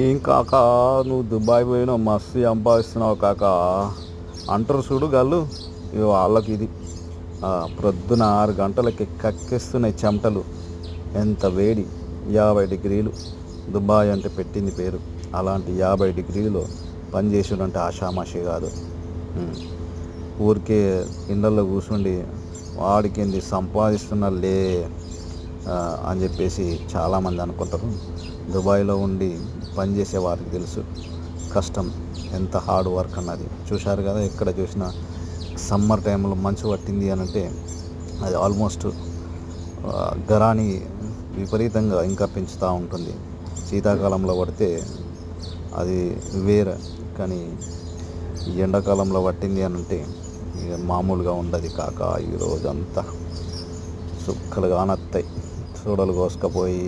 ఏం కాక? నువ్వు దుబాయ్ పోయినావు మస్తు సంపాదిస్తున్నావు కాక. అంటారు చూడు గల్లు. ఇక వాళ్ళకి ఇది ప్రొద్దున ఆరు గంటలకి కక్కేస్తున్నాయి చెమటలు. ఎంత వేడి. యాభై డిగ్రీలు. దుబాయ్ అంటే పెట్టింది పేరు. అలాంటి యాభై డిగ్రీలో పనిచేసుడంటే ఆషామాషి కాదు. ఊరికే ఇళ్ళల్లో కూర్చుండి వాడికింది సంపాదిస్తున్నాలే. లే అని చెప్పేసి చాలామంది అనుకుంటారు. దుబాయ్లో ఉండి పనిచేసే వారికి తెలుసు కష్టం ఎంత హార్డ్ వర్క్ అన్నది. చూశారు కదా ఎక్కడ చూసినా సమ్మర్ టైంలో మంచు పట్టింది అని అంటే అది ఆల్మోస్ట్ గరాని విపరీతంగా ఇంకా పెంచుతూ ఉంటుంది. శీతాకాలంలో పడితే అది వేరే కానీ ఎండాకాలంలో పట్టింది అని అంటే ఇక మామూలుగా ఉండదు కాక ఈరోజంతా రోజంతా. సుక్కలు కానత్తాయి చూడలు కోసుకపోయి